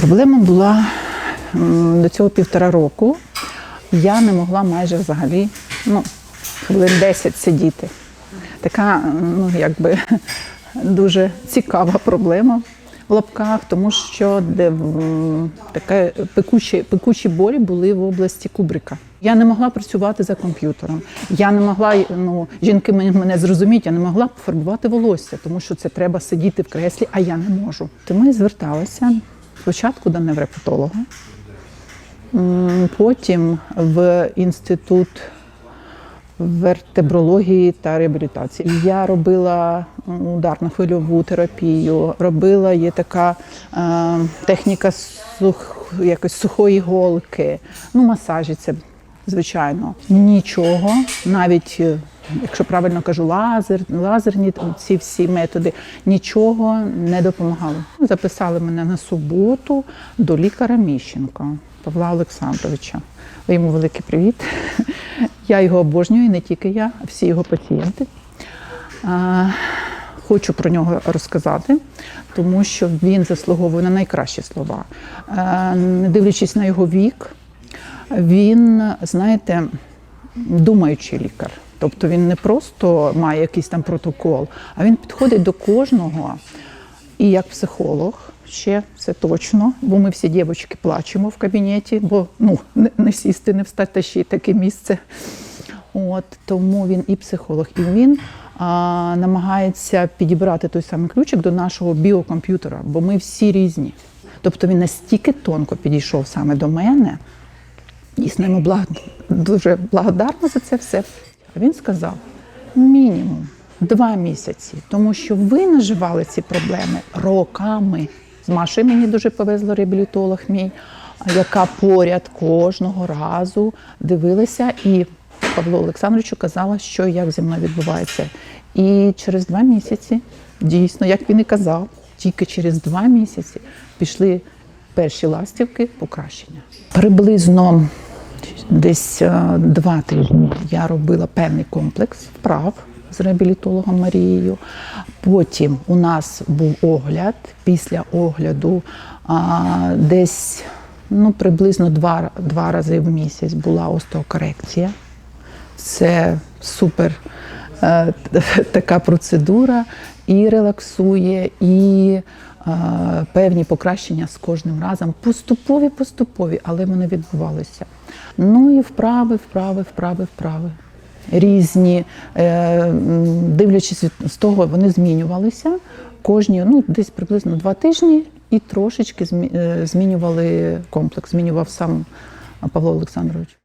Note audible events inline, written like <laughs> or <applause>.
Проблема була до цього півтора року. Я не могла майже взагалі ну, хвилин 10 сидіти. Така, ну якби <laughs> дуже цікава проблема в лапках, тому що де таке пекучі, пекучі болі були в області кубрика. Я не могла працювати за комп'ютером. Я не могла, ну жінки мене, зрозуміють, я не могла пофарбувати волосся, тому що це треба сидіти в креслі, а я не можу. Тому я зверталася спочатку до невропатолога, потім в інститут вертебрології та реабілітації. Я робила ударно-хвильову терапію, робила є така е, техніка сух, якось сухої голки, ну масажі це звичайно. Нічого, навіть е, якщо правильно кажу, лазер, лазерні ці всі методи нічого не допомагало. Записали мене на суботу до лікаря Міщенка Павла Олександровича. Йому великий привіт. Я його обожнюю, не тільки я, а всі його пацієнти. Хочу про нього розказати, тому що він заслуговує на найкращі слова. Не дивлячись на його вік, він, знаєте, думаючий лікар. Тобто він не просто має якийсь там протокол, а він підходить до кожного і як психолог. Ще це точно, бо ми всі дівчатки плачемо в кабінеті, бо ну не, сісти, не встати, та ще й таке місце. От тому він і психолог, і він а, намагається підібрати той самий ключик до нашого біокомп'ютера, бо ми всі різні. Тобто він настільки тонко підійшов саме до мене, дійсно йому благ... дуже благодарна за це все. Він сказав: мінімум два місяці, тому що ви наживали ці проблеми роками. З Машею мені дуже повезло реабілітолог мій, яка поряд кожного разу дивилася і Павлу Олександровичу казала, що як зі мною відбувається. І через два місяці, дійсно, як він і казав, тільки через два місяці пішли перші ластівки покращення. Приблизно десь е, два тижні я робила певний комплекс вправ з реабілітологом Марією. Потім у нас був огляд. Після огляду а, десь ну, приблизно два, два рази в місяць була остеокорекція. Це супер <laughs> така процедура і релаксує, і е, певні покращення з кожним разом. Поступові, поступові, але вони відбувалися. Ну і вправи, вправи, вправи, вправи. Різні, е, дивлячись з того, вони змінювалися кожні, ну, десь приблизно два тижні, і трошечки змі- е, змінювали комплекс, змінював сам Павло Олександрович.